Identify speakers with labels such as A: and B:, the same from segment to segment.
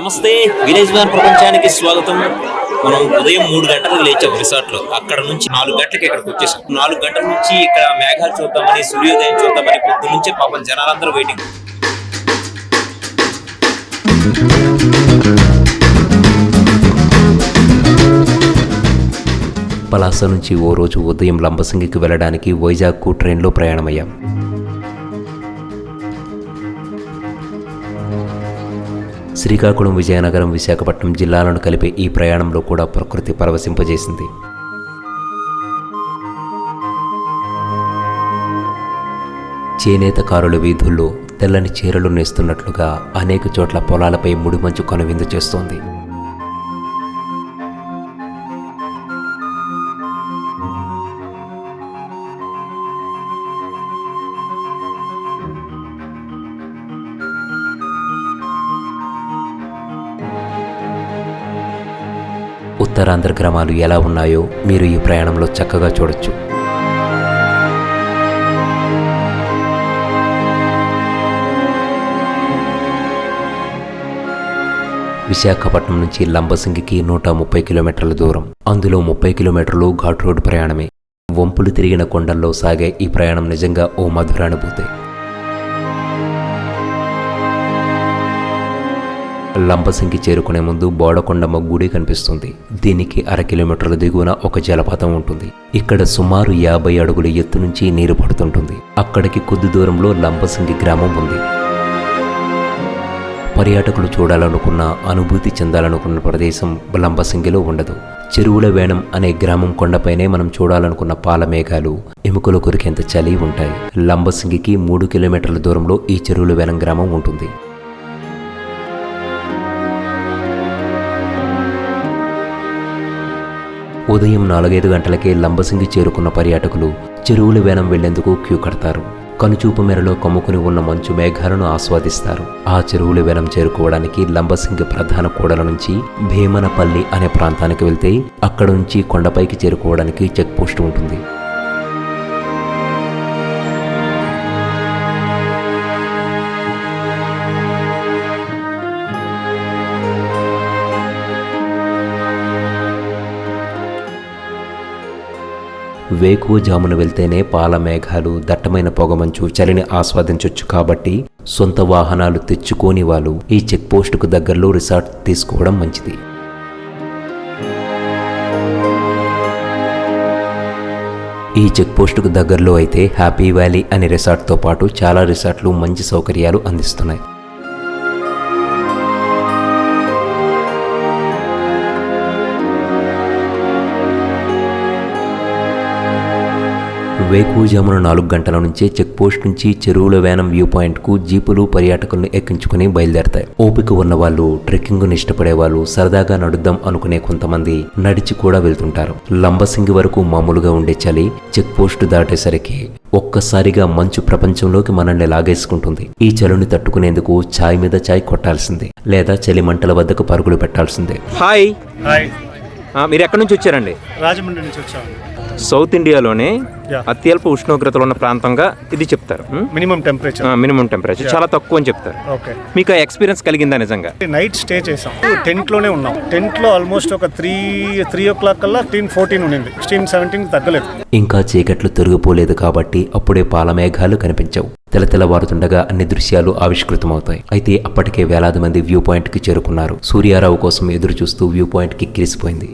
A: నమస్తే. Village man ప్రపంచానికి స్వాగతం. మనం ఉదయం మూడు గంటలకు లేచాం రిసార్ట్లో అక్కడ నుంచి నాలుగు గంటలకు ఇక్కడికి వచ్చేసాం. నాలుగు గంటల నుంచి ఇక్కడ మేఘాలు చూద్దామని సూర్యోదయం చూద్దామని పొద్దు నుంచే పాపం జనాలందరూ వెయిటింగ్ పలాస నుంచి ఓ రోజు ఉదయం లంబసింగికి వెళ్ళడానికి వైజాగ్కు ట్రైన్లో ప్రయాణమయ్యాం. శ్రీకాకుళం విజయనగరం విశాఖపట్నం జిల్లాలను కలిపే ఈ ప్రయాణంలో కూడా ప్రకృతి పరవశింపజేసింది. చేనేత కారుల వీధుల్లో తెల్లని చీరలు నేస్తున్నట్లుగా అనేక చోట్ల పొలాలపై ముడిమంచు కనువిందు చేస్తోంది. ఉత్తరాంధ్ర గ్రామాలు ఎలా ఉన్నాయో మీరు ఈ ప్రయాణంలో చక్కగా చూడొచ్చు. విశాఖపట్నం నుంచి లంబసింగికి నూట ముప్పై కిలోమీటర్ల దూరం. అందులో ముప్పై కిలోమీటర్లు ఘాట్ రోడ్ ప్రయాణమే. వంపులు తిరిగిన కొండల్లో సాగే ఈ ప్రయాణం నిజంగా ఓ మధురానుభూతి. లంబసింగి చేరుకునే ముందు బోడకొండమ్మ గుడి కనిపిస్తుంది. దీనికి అర కిలోమీటర్ల దిగువన ఒక జలపాతం ఉంటుంది. ఇక్కడ సుమారు యాభై అడుగుల ఎత్తు నుంచి నీరు పడుతుంటుంది. అక్కడికి కొద్ది దూరంలో లంబసింగి గ్రామం ఉంది. పర్యాటకులు చూడాలనుకున్న అనుభూతి చెందాలనుకున్న ప్రదేశం లంబసింగిలో ఉండదు. చెరువుల వేణం అనే గ్రామం కొండపైనే మనం చూడాలనుకున్న పాలమేఘాలు ఎముకలు కొరికేంత చలి ఉంటాయి. లంబసింగికి మూడు కిలోమీటర్ల దూరంలో ఈ చెరువుల వేణం గ్రామం ఉంటుంది. ఉదయం నాలుగైదు గంటలకే లంబసింగి చేరుకున్న పర్యాటకులు చెరువుల వేనం వెళ్ళేందుకు క్యూ కడతారు. కనుచూపు మేరలో కమ్ముకుని ఉన్న మంచు మేఘాలను ఆస్వాదిస్తారు. ఆ చెరువుల వేనం చేరుకోవడానికి లంబసింగి ప్రధాన కూడల నుంచి భీమనపల్లి అనే ప్రాంతానికి వెళ్తే అక్కడ నుంచి కొండపైకి చేరుకోవడానికి చెక్ పోస్ట్ ఉంటుంది. వేకువజామున వెళ్తేనే పాల మేఘాలు దట్టమైన పొగమంచు చలిని ఆస్వాదించొచ్చు కాబట్టి సొంత వాహనాలు తెచ్చుకోని వాళ్ళు ఈ చెక్పోస్టుకు దగ్గరలో రిసార్ట్ తీసుకోవడం మంచిది. ఈ చెక్పోస్టుకు దగ్గరలో అయితే హ్యాపీ వ్యాలీ అనే రిసార్ట్తో పాటు చాలా రిసార్ట్లు మంచి సౌకర్యాలు అందిస్తున్నాయి. వేకువజామున నాలుగు గంటల నుంచే చెక్ పోస్ట్ నుంచి చెరువుల వేనం వ్యూ పాయింట్కు జీపులు పర్యాటకులను ఎక్కించుకుని బయలుదేరతాయి. ఓపిక ఉన్న వాళ్ళు ట్రెక్కింగ్ ఇష్టపడే వాళ్ళు సరదాగా నడుద్దాం అనుకునే కొంతమంది నడిచి కూడా వెళ్తుంటారు. లంబసింగి వరకు మామూలుగా ఉండే చలి చెక్ పోస్ట్ దాటేసరికి ఒక్కసారిగా మంచు ప్రపంచంలోకి మనల్ని లాగేసుకుంటుంది. ఈ చలిని తట్టుకునేందుకు ఛాయ్ మీద ఛాయ్ కొట్టాల్సిందే లేదా చలి మంటల వద్దకు పరుగులు పెట్టాల్సిందే.
B: హాయ్.
C: హాయ్.
B: ఆ, మీరు ఎక్కడి నుంచి వచ్చారండి?
C: రాజమండ్రి నుంచి వచ్చాము
B: సౌత్ ఇండియాలోనే. అత్యల్ప ఉష్ణోగ్రతలు ఉన్న ప్రాంతంగా ఇది చెప్తారు.
C: మినిమం టెంపరేచర్
B: మినిమం టెంపరేచర్ చాలా తక్కువ అని చెప్తారు.
C: ఓకే
B: మీకు ఆ ఎక్స్పీరియన్స్ కలిగిందా నిజంగా?
C: నైట్ స్టే చేసాం. టెంట్లోనే ఉన్నాం. టెంట్లో ఆల్మోస్ట్ ఒక త్రీ త్రీ ఓ క్లాక్ కల్లా టీన్ ఫోర్టీన్ ఉండింది. సిక్స్టీన్ సెవెంటీన్ తగ్గలేదు.
A: ఇంకా చీకట్లు తొలగిపోలేదు కాబట్టి అప్పుడే పాలమేఘాలు కనిపించవు. తెలతెలవారుతుండగా అన్ని దృశ్యాలు ఆవిష్కృతమవుతాయి. అయితే అప్పటికే వేలాది మంది వ్యూ పాయింట్కి చేరుకున్నారు. సూర్యారావు కోసం ఎదురు చూస్తూ వ్యూ పాయింట్కి కిరిసిపోయింది.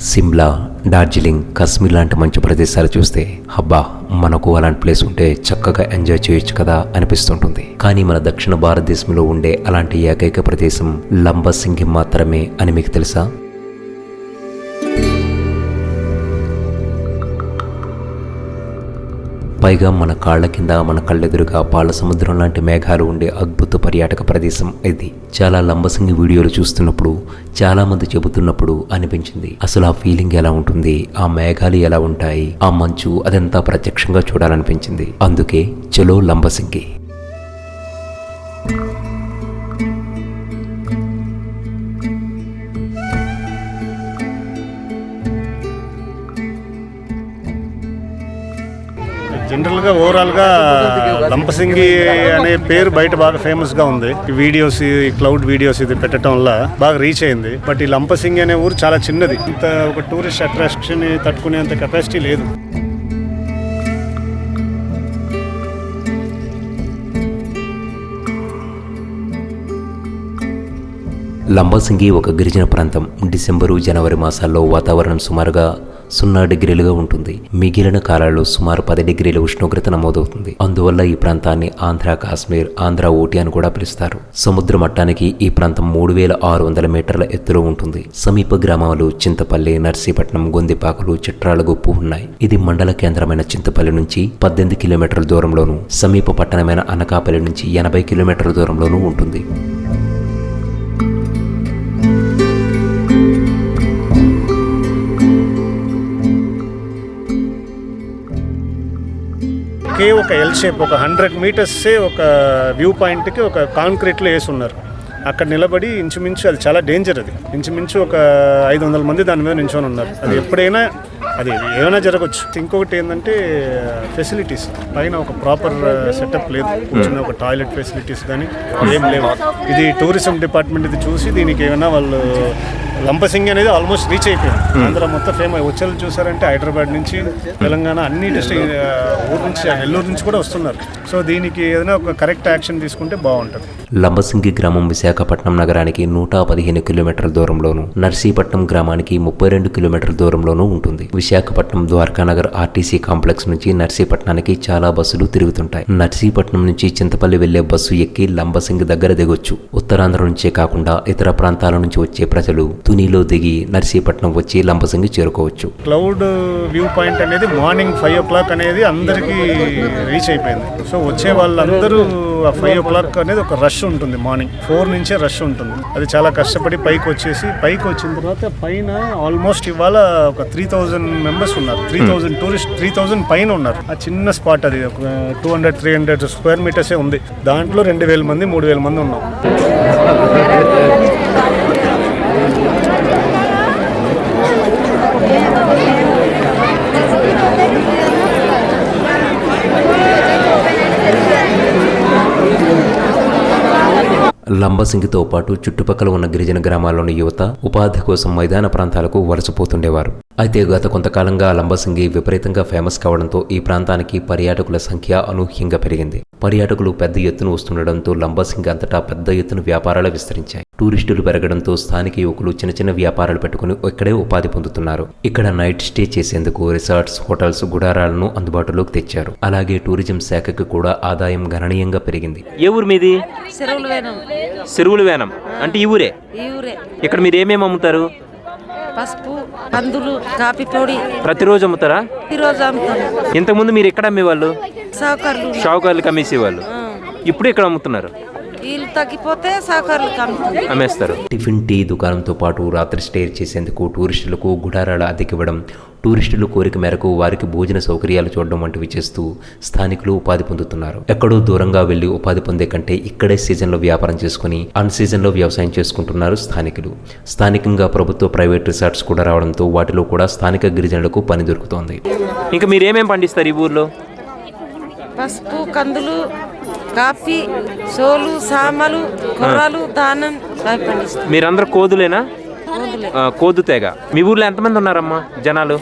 A: సిమ్లా డార్జిలింగ్ కశ్మీర్ లాంటి మంచి ప్రదేశాలు చూస్తే హబ్బా మనకు అలాంటి ప్లేస్ ఉంటే చక్కగా ఎంజాయ్ చేయొచ్చు కదా అనిపిస్తుంటుంది. కానీ మన దక్షిణ భారతదేశంలో ఉండే అలాంటి ఏకైక ప్రదేశం లంబసింగి మాత్రమే అని మీకు తెలుసా? పైగా మన కాళ్ళ కింద మన కళ్ళెదురుగా పాల సముద్రం లాంటి మేఘాలు ఉండే అద్భుత పర్యాటక ప్రదేశం ఇది. చాలా లంబసింగి వీడియోలు చూస్తున్నప్పుడు చాలా మంది చెబుతున్నప్పుడు అనిపించింది అసలు ఆ ఫీలింగ్ ఎలా ఉంటుంది ఆ మేఘాలు ఎలా ఉంటాయి ఆ మంచు అదంతా ప్రత్యక్షంగా చూడాలనిపించింది. అందుకే చలో లంబసింగి.
C: జనరల్గా లంపసింగి అనే పేరు బయట బాగా ఫేమస్గా ఉంది. వీడియోస్ ఈ క్లౌడ్ వీడియోస్ ఇది పెట్టడం వల్ల బాగా రీచ్ అయింది. బట్ ఈ లంపసింగి అనే ఊరు చాలా చిన్నది. ఇంత ఒక టూరిస్ట్ అట్రాక్షన్ తట్టుకునేంత కెపాసిటీ లేదు.
A: లంబసింగి ఒక గిరిజన ప్రాంతం. డిసెంబరు జనవరి మాసాల్లో వాతావరణం సుమారుగా సున్నా డిగ్రీలుగా ఉంటుంది. మిగిలిన కాలాల్లో సుమారు పది డిగ్రీల ఉష్ణోగ్రత నమోదవుతుంది. అందువల్ల ఈ ప్రాంతాన్ని ఆంధ్ర కాశ్మీర్ ఆంధ్ర ఊటీ అని కూడా పిలుస్తారు. సముద్ర మట్టానికి ఈ ప్రాంతం మూడు వేల ఆరు వందల మీటర్ల ఎత్తులో ఉంటుంది. సమీప గ్రామాలు చింతపల్లి నర్సీపట్నం గొందిపాకులు చిట్రాలగుప్పు ఉన్నాయి. ఇది మండల కేంద్రమైన చింతపల్లి నుంచి పద్దెనిమిది కిలోమీటర్ల దూరంలోను సమీప పట్టణమైన అనకాపల్లి నుంచి ఎనభై కిలోమీటర్ల దూరంలోనూ ఉంటుంది.
C: ఒకే ఒక ఎల్ షేప్ ఒక హండ్రెడ్ మీటర్సే ఒక వ్యూ పాయింట్కి ఒక కాంక్రీట్లో వేసి ఉన్నారు అక్కడ నిలబడి ఇంచుమించు అది చాలా డేంజర్ అది. ఇంచుమించు ఒక ఐదు వందల మంది దాని మీద నించొని ఉన్నారు. అది ఎప్పుడైనా అది ఏమైనా జరగచ్చు. ఇంకొకటి ఏంటంటే ఫెసిలిటీస్. పైన ఒక ప్రాపర్ సెటప్ లేదు. కూర్చున్న ఒక టాయిలెట్ ఫెసిలిటీస్ కానీ ఏం లేవు. ఇది టూరిజం డిపార్ట్మెంట్ ఇది చూసి దీనికి ఏమైనా వాళ్ళు లంపసింగి అనేది ఆల్మోస్ట్ రీచ్ అయిపోయింది. ఆంధ్ర మొత్తం ఫేమస్ వచ్చేది చూసారంటే హైదరాబాద్ నుంచి తెలంగాణ అన్ని డిస్ట్రిక్ట్ ఊరు నుంచి నెల్లూరు నుంచి కూడా వస్తున్నారు. సో దీనికి ఏదైనా ఒక కరెక్ట్ యాక్షన్ తీసుకుంటే బాగుంటుంది.
A: లంబసింగి గ్రామం విశాఖపట్నం నగరానికి నూట పదిహేను కిలోమీటర్ల దూరంలోను నర్సీపట్నం గ్రామానికి ముప్పై రెండు కిలోమీటర్ల దూరంలోనూ ఉంటుంది. విశాఖపట్నం ద్వారకానగర్ ఆర్టీసీ కాంప్లెక్స్ నుంచి నర్సీపట్నానికి చాలా బస్సులు తిరుగుతుంటాయి. నర్సీపట్నం నుంచి చింతపల్లి వెళ్ళే బస్సు ఎక్కి లంబసింగి దగ్గర దిగొచ్చు. ఉత్తరాంధ్ర నుంచే కాకుండా ఇతర ప్రాంతాల నుంచి వచ్చే ప్రజలు తునిలో దిగి నర్సీపట్నం వచ్చి లంబసింగి చేరుకోవచ్చు.
C: క్లౌడ్ వ్యూ పాయింట్ అనేది మార్నింగ్ ఫైవ్ ఓ క్లాక్ అనేది అందరికీ రీచ్ అయిపోయింది. సో వచ్చే వాళ్ళందరూ ఆ ఫైవ్ ఓ క్లాక్ అనేది ఒక రష్ ఉంటుంది మార్నింగ్. ఫోర్ నుంచే రష్ ఉంటుంది. అది చాలా కష్టపడి పైకి వచ్చేసి పైకి వచ్చిన తర్వాత పైన ఆల్మోస్ట్ ఇవాళ ఒక త్రీ థౌజండ్ మెంబర్స్ ఉన్నారు. Three thousand tourist three thousand పైన ఉన్నారు. ఆ చిన్న స్పాట్ అది. ఒక two hundred three hundred square మీటర్సే ఉంది. దాంట్లో రెండు వేల మంది మూడు వేల మంది ఉన్నాం.
A: లంబసింగితో పాటు చుట్టుపక్కల ఉన్న గిరిజన గ్రామాల్లోని యువత ఉపాధి కోసం మైదాన ప్రాంతాలకు వలసపోతుండేవారు. అయితే గత కొంతకాలంగా లంబసింగి విపరీతంగా ఫేమస్ కావడంతో ఈ ప్రాంతానికి పర్యాటకుల సంఖ్య అనూహ్యంగా పెరిగింది. పర్యాటకులు పెద్ద ఎత్తున వస్తుండడంతో లంబసింగి అంతటా పెద్ద ఎత్తున వ్యాపారాలు విస్తరించాయి. టూరిస్టులు పెరగడంతో స్థానిక యువకులు చిన్న చిన్న వ్యాపారాలు పెట్టుకుని ఇక్కడే ఉపాధి పొందుతున్నారు. ఇక్కడ నైట్ స్టే చేసేందుకు రిసార్ట్స్ హోటల్స్ గుడారాలను అందుబాటులోకి తెచ్చారు. అలాగే టూరిజం శాఖకు కూడా ఆదాయం గణనీయంగా పెరిగింది.
B: ఏ ఊరు మీది?
D: చెరువులు వేనం
B: అంటే ఈ ఊరే?
D: ఈ ఊరే.
B: ఇక్కడ మీరు ఏమేమి అమ్ముతారు?
D: పసుపు కందులు కాపీ పొడి.
B: ప్రతిరోజు అమ్ముతారా?
D: ఈరోజు అమ్ముతాను
B: ఇంతకుముందు మీరు ఎక్కడ అమ్మేవాళ్ళు?
D: సహకారులు
B: షావుకారులకు అమ్మేసేవాళ్ళు.
D: ఆ.
B: ఇప్పుడు ఇక్కడ అమ్ముతున్నారు?
D: వీళ్ళు తగ్గిపోతే అమ్ముతాను
B: అమ్మేస్తారు.
A: టిఫిన్ టీ దుకాణంతో పాటు రాత్రి స్టే చేసేందుకు టూరిస్టులకు గుడారాల అద్దెకివ్వడం టూరిస్టుల కోరిక మేరకు వారికి భోజన సౌకర్యాలు చూడడం వంటివి చేస్తూ స్థానికులు ఉపాధి పొందుతున్నారు. ఎక్కడో దూరంగా వెళ్ళి ఉపాధి పొందే కంటే ఇక్కడే సీజన్లో వ్యాపారం చేసుకుని అన్ సీజన్లో వ్యవసాయం చేసుకుంటున్నారు స్థానికులు. స్థానికంగా ప్రభుత్వ ప్రైవేట్ రిసార్ట్స్ కూడా రావడంతో వాటిలో కూడా స్థానిక గిరిజనులకు పని దొరుకుతోంది.
B: ఇంకా మీరు ఏమేమి పండిస్తారు ఈ ఊర్లో?
D: పసుపు కందులు కాఫీ సోలు సామలు కుర్రాలు దానం పండిస్తాం
B: మీరందరూ కోదులేనా? కోదు తెగ. మీ ఊర్లో ఎంతమంది ఉన్నారమ్మా జనాలు?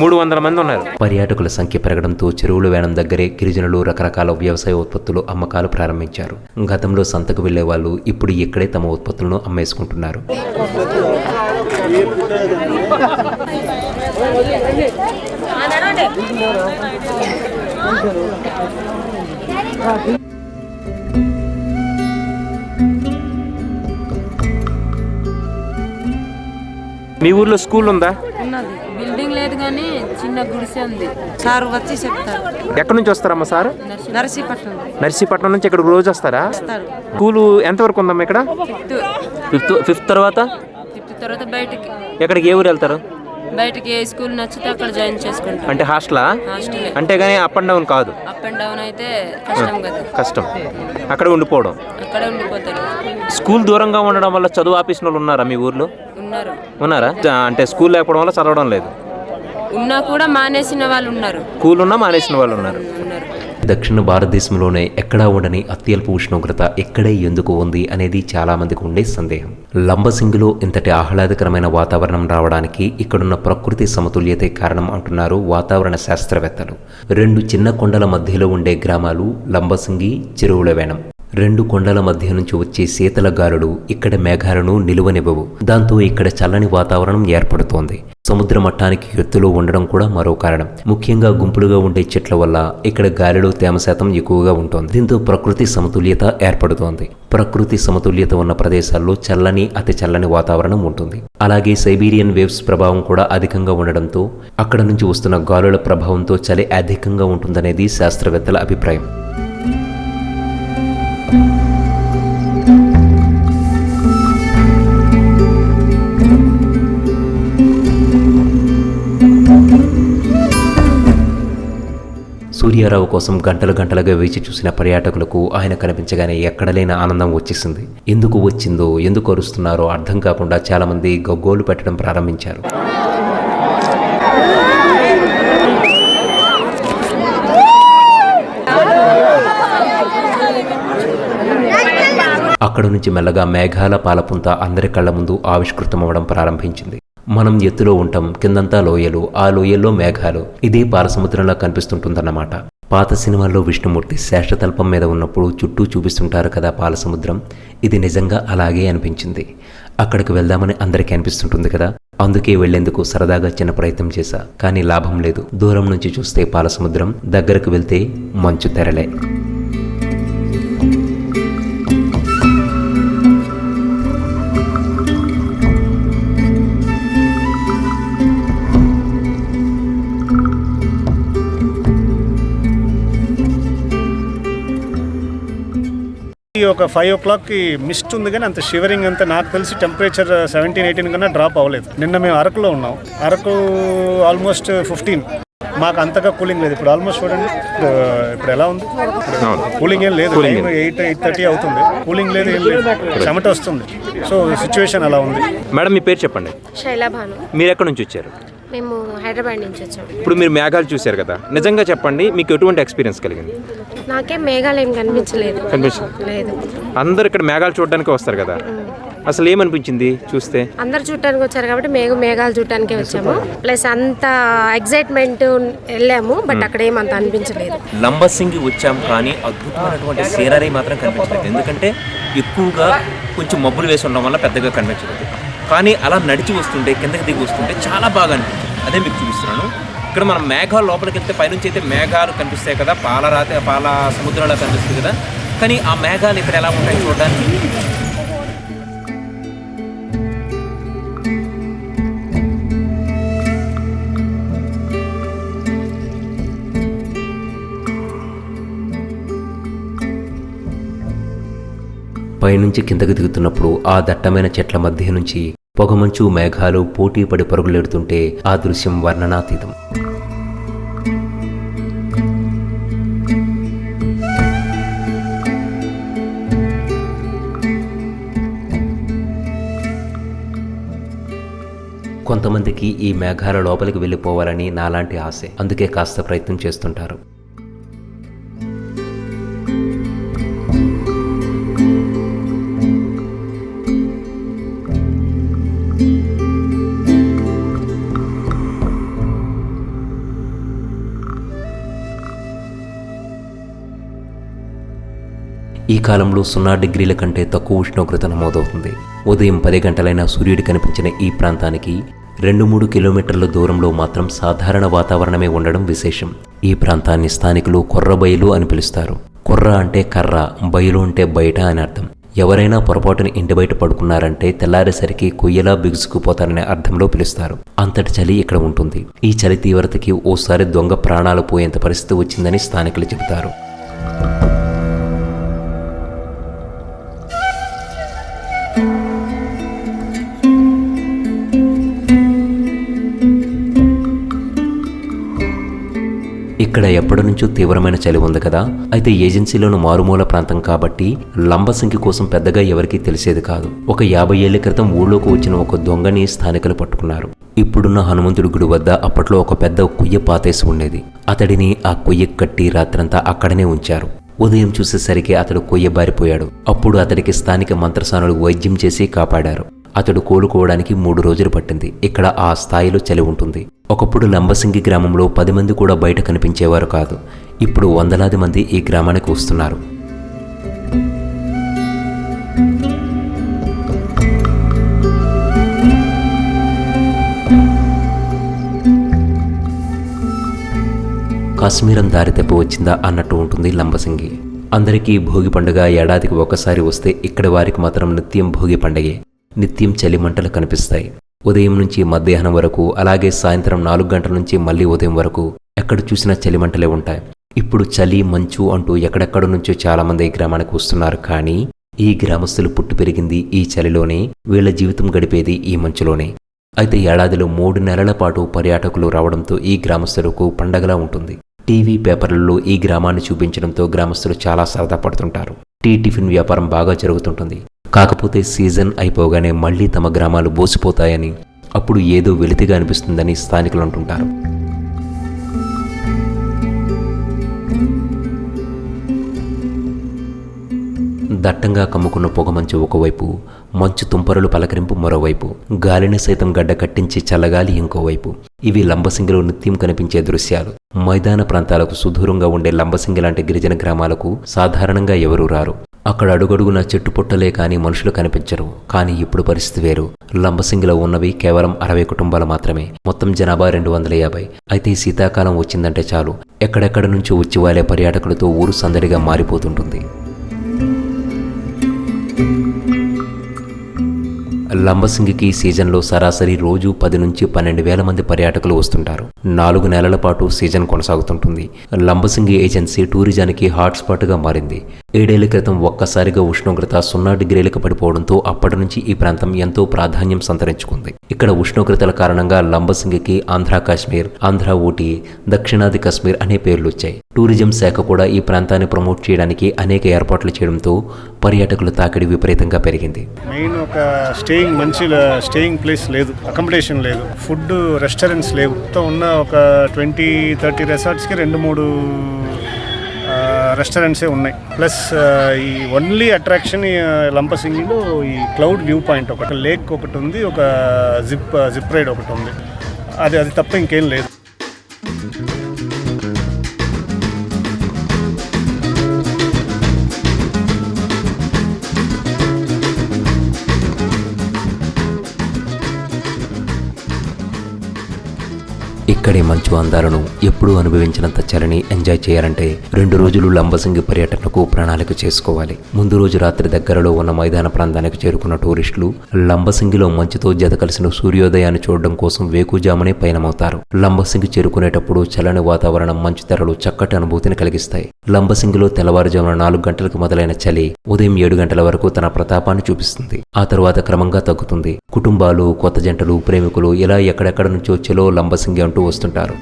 B: మూడు వందల మంది ఉన్నారు.
A: పర్యాటకుల సంఖ్య పెరగడంతో చెరువుల వేనం దగ్గరే గిరిజనులు రకరకాల వ్యవసాయ ఉత్పత్తులు అమ్మకాలు ప్రారంభించారు. గతంలో సంతకు వెళ్ళే వాళ్ళు ఇప్పుడు ఇక్కడే తమ ఉత్పత్తులను అమ్మేసుకుంటున్నారు.
B: మీ ఊర్లో స్కూల్ ఉందా?
D: ఉన్నది.
E: బిల్డింగ్ లేదు కానీ చిన్న గుడిసె ఉంది.
D: సార్ వచ్చి చెప్తారు.
B: ఎక్కడి నుంచి వస్తారమ్మా సార్?
D: నర్సీపట్నం.
B: నర్సీపట్నం నుంచి ఇక్కడికి రోజు వస్తారా?
D: వస్తారు.
B: స్కూలు ఎంతవరకు ఉందమ్మా ఇక్కడ?
E: ఫిఫ్త్.
B: ఫిఫ్త్ ఫిఫ్త్ తర్వాత?
E: ఫిఫ్త్ తర్వాత బయటికి.
B: ఎక్కడికి ఏ ఊరు వెళ్తారు?
E: బయటికి ఏ స్కూల్ నచ్చితే అక్కడ జాయిన్ చేసుకుంటాం.
B: అంటే హాస్టలా?
E: హాస్టలే.
B: అంటే కానీ అప్ అండ్ డౌన్ కాదు.
E: అప్ అండ్ డౌన్ అయితే కష్టం కదా.
B: కష్టం. అక్కడ ఉండిపోవడం.
E: అక్కడే ఉండిపోతారు.
B: స్కూల్ దూరంగా ఉండడం వల్ల చదువు ఆపేసిన వాళ్ళు ఉన్నారా మీ ఊర్లో?
E: ఉన్నారు.
B: ఉన్నారా? అంటే స్కూల్ లేకపోవడం వల్ల చదవడం లేదు.
E: ఉన్నా కూడా మానేసిన వాళ్ళు ఉన్నారు.
B: కూల్ ఉన్నా మానేసిన వాళ్ళు ఉన్నారు.
A: దక్షిణ భారతదేశంలోనే ఎక్కడా ఉండని అత్యల్ప ఉష్ణోగ్రత ఎక్కడే ఎందుకు ఉంది అనేది చాలా మందికి ఉండే సందేహం. లంబసింగిలో ఇంతటి ఆహ్లాదకరమైన వాతావరణం రావడానికి ఇక్కడున్న ప్రకృతి సమతుల్యతే కారణం అంటున్నారు వాతావరణ శాస్త్రవేత్తలు. రెండు చిన్న కొండల మధ్యలో ఉండే గ్రామాలు లంబసింగి చెరువులవేణం రెండు కొండల మధ్య నుంచి వచ్చే శీతల గాలులు ఇక్కడ మేఘాలను నిలువనివ్వవు. దాంతో ఇక్కడ చల్లని వాతావరణం ఏర్పడుతోంది. సముద్ర మట్టానికి ఎత్తులో ఉండడం కూడా మరో కారణం. ముఖ్యంగా గుంపులుగా ఉండే చెట్ల వల్ల ఇక్కడ గాలిలో తేమ శాతం ఎక్కువగా ఉంటుంది. దీంతో ప్రకృతి సమతుల్యత ఏర్పడుతోంది. ప్రకృతి సమతుల్యత ఉన్న ప్రదేశాల్లో చల్లని అతి చల్లని వాతావరణం ఉంటుంది. అలాగే సైబీరియన్ వేవ్స్ ప్రభావం కూడా అధికంగా ఉండడంతో అక్కడ నుంచి వస్తున్న గాలుల ప్రభావంతో చలి అధికంగా ఉంటుందనేది శాస్త్రవేత్తల అభిప్రాయం. సూర్యారావు కోసం గంటలు గంటలుగా వేచి చూసిన పర్యాటకులకు ఆయన కనిపించగానే ఎక్కడలేని ఆనందం వచ్చేసింది. ఎందుకు వచ్చిందో ఎందుకు అరుస్తున్నారో అర్థం కాకుండా చాలామంది గగ్గోలు పెట్టడం ప్రారంభించారు. అక్కడ నుంచి మెల్లగా మేఘాల పాలపుంత అందరి కళ్ళ ముందు ఆవిష్కృతమవడం ప్రారంభించింది. మనం ఎత్తులో ఉంటాం కిందంతా లోయలు ఆ లోయల్లో మేఘాలు. ఇదే పాలసముద్రంలా కనిపిస్తుంటుందన్నమాట. పాత సినిమాల్లో విష్ణుమూర్తి శేషతల్పం మీద ఉన్నప్పుడు చుట్టూ చూపిస్తుంటారు కదా పాలసముద్రం. ఇది నిజంగా అలాగే అనిపించింది. అక్కడికి వెళ్దామని అందరికీ అనిపిస్తుంటుంది కదా. అందుకే వెళ్ళేందుకు సరదాగా చిన్న ప్రయత్నం చేశా. కానీ లాభం లేదు. దూరం నుంచి చూస్తే పాలసముద్రం దగ్గరకు వెళ్తే మంచు తెరలే.
C: ఒక ఫైవ్ ఓ క్లాక్కి మిస్ట్ ఉంది కానీ అంత షివరింగ్ అంతా నాకు తెలిసి టెంపరేచర్ సెవెంటీన్ ఎయిటీన్ కన్నా డ్రాప్ అవ్వలేదు. నిన్న మేము అరకులో ఉన్నాం. అరకు ఆల్మోస్ట్ ఫిఫ్టీన్ మాకు అంతగా కూలింగ్ లేదు. ఇప్పుడు ఆల్మోస్ట్ చూడండి. ఇప్పుడు ఎలా ఉంది? కూలింగ్ ఏం లేదు. ఎయిట్ ఎయిట్ థర్టీ అవుతుంది. కూలింగ్ లేదు ఏం లేదు. చెమట వస్తుంది. సో సిచ్యువేషన్ అలా ఉంది.
B: మేడం మీ పేరు చెప్పండి.
F: శైలాభాను
B: మీరు ఎక్కడి నుంచి వచ్చారు?
F: మేము హైదరాబాద్ నుంచి వచ్చాము
B: ఇప్పుడు మీరు మేఘాలు చూశారు కదా. నిజంగా చెప్పండి మీకు ఎటువంటి ఎక్స్పీరియన్స్ కలిగింది?
F: నాకేం మేఘాలు ఏం కనిపించలేదు.
B: కనిపించింది
F: లేదు.
B: అందరు ఇక్కడ మేఘాలు చూడడానికి వస్తారు కదా. అసలు ఏమనిపించింది చూస్తే?
F: అందరు చూడటానికి వచ్చారు కాబట్టి మేఘ మేఘాలు చూడటానికే వచ్చాము. ప్లస్ అంత ఎగ్జైట్మెంట్ వెళ్ళాము బట్ అక్కడ ఏం అంత అనిపించలేదు.
A: లంబసింగి వచ్చాం కానీ అద్భుతమైనటువంటి సీనరీ మాత్రం కనిపించలేదు. ఎందుకంటే ఎక్కువగా కొంచెం మబ్బులు వేసి ఉండడం వల్ల పెద్దగా కనిపించలేదు. కానీ అలా నడిచి వస్తుంటే కిందకి దిగి వస్తుంటే చాలా బాగా అనిపించింది. అదే మీకు చూపిస్తున్నాను. ఇక్కడ మనం మేఘాలు లోపలికి వెళ్తే పైనుంచి అయితే మేఘాలు కనిపిస్తాయి కదా పాలరాతి పాల సముద్రంలో కనిపిస్తుంది కదా. కానీ ఆ మేఘాలు ఇక్కడ ఎలా ఉంటాయి చూడడానికి పైనుంచి కిందకు దిగుతున్నప్పుడు ఆ దట్టమైన చెట్ల మధ్య నుంచి పొగమంచు మేఘాలు పోటీపడి పరుగులెడుతుంటే ఆ దృశ్యం వర్ణనాతీతం. కొంతమందికి ఈ మేఘాల లోపలికి వెళ్ళిపోవాలని నాలాంటి ఆశే. అందుకే కాస్త ప్రయత్నం చేస్తుంటారు. ఈ కాలంలో సున్నా డిగ్రీల కంటే తక్కువ ఉష్ణోగ్రత నమోదవుతుంది. ఉదయం పది గంటలైనా సూర్యుడు కనిపించిన ఈ ప్రాంతానికి రెండు మూడు కిలోమీటర్ల దూరంలో మాత్రం సాధారణ వాతావరణమే ఉండడం విశేషం. ఈ ప్రాంతాన్ని స్థానికులు కొర్రబయలు అని పిలుస్తారు. కొర్ర అంటే కర్ర బయలు అంటే బయట అని అర్థం. ఎవరైనా పొరపాటున ఇంటి బయట పడుకున్నారంటే తెల్లారేసరికి కొయ్యలా బిగుసుకుపోతారనే అర్థంలో పిలుస్తారు. అంతటి చలి ఇక్కడ ఉంటుంది. ఈ చలి తీవ్రతకి ఓసారి దొంగ ప్రాణాలు పోయేంత పరిస్థితి వచ్చిందని స్థానికులు చెబుతారు. ఇక్కడ ఎప్పటి నుంచో తీవ్రమైన చలి ఉంది కదా. అయితే ఏజెన్సీలోని మారుమూల ప్రాంతం కాబట్టి లంబసింగి కోసం పెద్దగా ఎవరికీ తెలిసేది కాదు. ఒక యాభై ఏళ్ళ క్రితం ఊళ్ళోకి వచ్చిన ఒక దొంగని స్థానికులు పట్టుకున్నారు. ఇప్పుడున్న హనుమంతుడి గుడి వద్ద అప్పట్లో ఒక పెద్ద కుయ్య పాతేసి ఉండేది. అతడిని ఆ కుయ్య కట్టి రాత్రంతా అక్కడనే ఉంచారు. ఉదయం చూసేసరికి అతడు కొయ్య బారిపోయాడు. అప్పుడు అతడికి స్థానిక మంత్రసానులు వైద్యం చేసి కాపాడారు. అతడు కోలుకోవడానికి మూడు రోజులు పట్టింది. ఇక్కడ ఆ స్థాయిలో చలి ఉంటుంది. ఒకప్పుడు లంబసింగి గ్రామంలో పది మంది కూడా బయట కనిపించేవారు కాదు. ఇప్పుడు వందలాది మంది ఈ గ్రామానికి వస్తున్నారు. కాశ్మీరం దారి వచ్చిందా అన్నట్టు ఉంటుంది లంబసింగి. అందరికీ భోగి పండుగ ఏడాదికి ఒకసారి వస్తే ఇక్కడి వారికి మాత్రం నిత్యం భోగి పండగే. నిత్యం చలి మంటలు కనిపిస్తాయి. ఉదయం నుంచి మధ్యాహ్నం వరకు అలాగే సాయంత్రం నాలుగు గంటల నుంచి మళ్ళీ ఉదయం వరకు ఎక్కడ చూసినా చలి మంటలే ఉంటాయి. ఇప్పుడు చలి మంచు అంటూ ఎక్కడెక్కడ నుంచో చాలామంది ఈ గ్రామానికి వస్తున్నారు కానీ ఈ గ్రామస్తులు పుట్టి పెరిగింది ఈ చలిలోనే వీళ్ళ జీవితం గడిపేది ఈ మంచులోనే. అయితే ఏడాదిలో మూడు నెలల పాటు పర్యాటకులు రావడంతో ఈ గ్రామస్తులకు పండగలా ఉంటుంది. టీవీ పేపర్లలో ఈ గ్రామాన్ని చూపించడంతో గ్రామస్తులు చాలా సరదా పడుతుంటారు. టీ టిఫిన్ వ్యాపారం బాగా జరుగుతుంటుంది. కాకపోతే సీజన్ అయిపోగానే మళ్ళీ తమ గ్రామాలు బోసిపోతాయని అప్పుడు ఏదో వెలితిగా అనిపిస్తుందని స్థానికులు అంటుంటారు. దట్టంగా కమ్ముకున్న పొగమంచు ఒకవైపు మంచు తుంపరలు పలకరింపు మరోవైపు గాలిని సైతం గడ్డ కట్టించి చల్లగాలి ఇంకోవైపు. ఇవి లంబసింగిలో నిత్యం కనిపించే దృశ్యాలు. మైదాన ప్రాంతాలకు సుదూరంగా ఉండే లంబసింగి లాంటి గిరిజన గ్రామాలకు సాధారణంగా ఎవరూ రారు. అక్కడ అడుగడుగున చెట్టు పుట్టలే కానీ మనుషులు కనిపించరు. కానీ ఇప్పుడు పరిస్థితి వేరు. లంబసింగిలో ఉన్నవి కేవలం అరవై కుటుంబాలు మాత్రమే. మొత్తం జనాభా రెండు వందల యాభై. అయితే శీతాకాలం వచ్చిందంటే చాలు. ఎక్కడెక్కడ నుంచి వచ్చి వాలే పర్యాటకులతో ఊరు సందడిగా మారిపోతుంటుంది. లంబసింగికి సీజన్లో సరాసరి రోజు పది నుంచి పన్నెండు వేల మంది పర్యాటకులు వస్తుంటారు. నాలుగు నెలల పాటు సీజన్ కొనసాగుతుంటుంది. లంబసింగి ఏజెన్సీ టూరిజానికి హాట్స్పాట్గా మారింది. ఏడేళ్ళ క్రితం ఒక్కసారిగా ఉష్ణోగ్రత సున్నా డిగ్రీలకు పడిపోవడంతో అప్పటి నుంచి ఈ ప్రాంతం ఎంతో ప్రాధాన్యం సంతరించుకుంది. ఇక్కడ ఉష్ణోగ్రతల కారణంగా లంబసింగికి ఆంధ్ర కాశ్మీర్ ఆంధ్ర ఊటీ దక్షిణాది కాశ్మీర్ అనే పేర్లు వచ్చాయి టూరిజం శాఖ కూడా ఈ ప్రాంతాన్ని ప్రమోట్ చేయడానికి అనేక ఏర్పాట్లు చేయడంతో పర్యాటకుల తాకిడి విపరీతంగా పెరిగింది.
C: మెయిన్ ఒక స్టేయింగ్ మంచి స్టేయింగ్ ప్లేస్ లేదు అకామిడేషన్ లేదు ఫుడ్ రెస్టారెంట్స్ లేవు. ఉన్న ఒక ట్వంటీ థర్టీ రిసార్ట్స్కి రెండు మూడు రెస్టారెంట్సే ఉన్నాయి. ప్లస్ ఈ ఓన్లీ అట్రాక్షన్ ఈ లంపసింగిలో ఈ క్లౌడ్ వ్యూ పాయింట్ ఒకటి లేక్ ఒకటి ఉంది ఒక జిప్ జిప్ రైడ్ ఒకటి ఉంది. అది అది తప్ప ఇంకేం లేదు.
A: ఇక్కడే మంచు అందాలను ఎప్పుడూ అనుభవించినంత చలిని ఎంజాయ్ చేయాలంటే రెండు రోజులు లంబసింగి పర్యటనకు ప్రణాళిక చేసుకోవాలి. ముందు రోజు రాత్రి దగ్గరలో ఉన్న మైదాన ప్రాంతానికి చేరుకున్న టూరిస్టులు లంబసింగిలో మంచుతో జత కలిసిన సూర్యోదయాన్ని చూడడం కోసం వేకుజామునే పయనమవుతారు. లంబసింగి చేరుకునేటప్పుడు చల్లని వాతావరణం మంచు తెరలు చక్కటి అనుభూతిని కలిగిస్తాయి. లంబసింగిలో తెల్లవారుజామున నాలుగు గంటలకు మొదలైన చలి ఉదయం ఏడు గంటల వరకు తన ప్రతాపాన్ని చూపిస్తుంది. ఆ తరువాత క్రమంగా తగ్గుతుంది. కుటుంబాలు కొత్త జంటలు ప్రేమికులు ఇలా ఎక్కడెక్కడ నుంచో చెలో లంబసింగి అంటూ వస్తుంటారు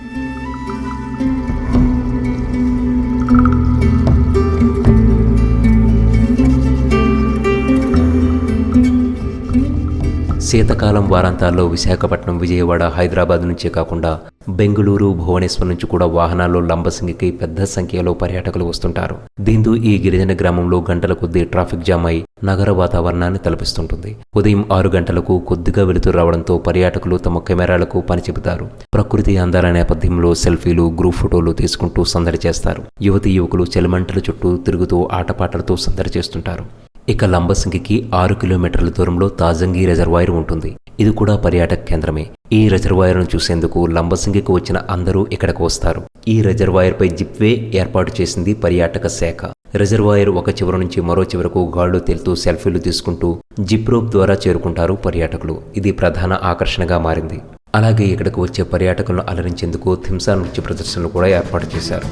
A: శీతకాలం వారాంతాల్లో విశాఖపట్నం విజయవాడ హైదరాబాద్ నుంచే కాకుండా బెంగళూరు భువనేశ్వర్ నుంచి కూడా వాహనాల్లో లంబసింగికి పెద్ద సంఖ్యలో పర్యాటకులు వస్తుంటారు. దీంతో ఈ గిరిజన గ్రామంలో గంటల కొద్దీ ట్రాఫిక్ జామ్ అయి నగర వాతావరణాన్ని తలపిస్తుంటుంది. ఉదయం ఆరు గంటలకు కొద్దిగా వెలుతురు రావడంతో పర్యాటకులు తమ కెమెరాలకు పని చెబుతారు ప్రకృతి అందాల నేపథ్యంలో సెల్ఫీలు గ్రూప్ ఫోటోలు తీసుకుంటూ సందడి చేస్తారు. యువతి యువకులు చెలమంటల చుట్టూ తిరుగుతూ ఆటపాటలతో సందడి చేస్తుంటారు. ఇక లంబసింగికి ఆరు కిలోమీటర్ల దూరంలో తాజంగి రిజర్వాయర్ ఉంటుంది. ఇది కూడా పర్యాటక కేంద్రమే. ఈ రిజర్వాయర్ను చూసేందుకు లంబసింగికి వచ్చిన అందరూ ఇక్కడికి వస్తారు. ఈ రిజర్వాయర్పై జిప్వే ఏర్పాటు చేసింది పర్యాటక శాఖ. రిజర్వాయర్ ఒక చివర నుంచి మరో చివరకు గాళ్ళు తేలుతూ సెల్ఫీలు తీసుకుంటూ జిప్ రోప్ ద్వారా చేరుకుంటారు పర్యాటకులు. ఇది ప్రధాన ఆకర్షణగా మారింది. అలాగే ఇక్కడకు వచ్చే పర్యాటకులను అలరించేందుకు థింసా నృత్య ప్రదర్శనలు కూడా ఏర్పాటు చేశారు.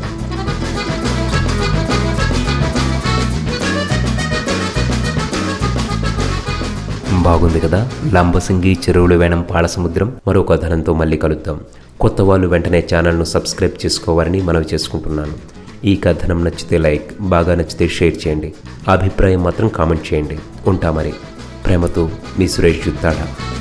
A: బాగుంది కదా? లంబసింగి చెరువులు వేణం పాలసముద్రం. మరో కథనంతో మళ్ళీ కలుద్దాం. కొత్త వాళ్ళు వెంటనే ఛానల్ను సబ్స్క్రైబ్ చేసుకోవాలని మనవి చేసుకుంటున్నాను. ఈ కథనం నచ్చితే లైక్ బాగా నచ్చితే షేర్ చేయండి. అభిప్రాయం మాత్రం కామెంట్ చేయండి. ఉంటా మరి. ప్రేమతో మీ సురేష్ జుత్తాడా.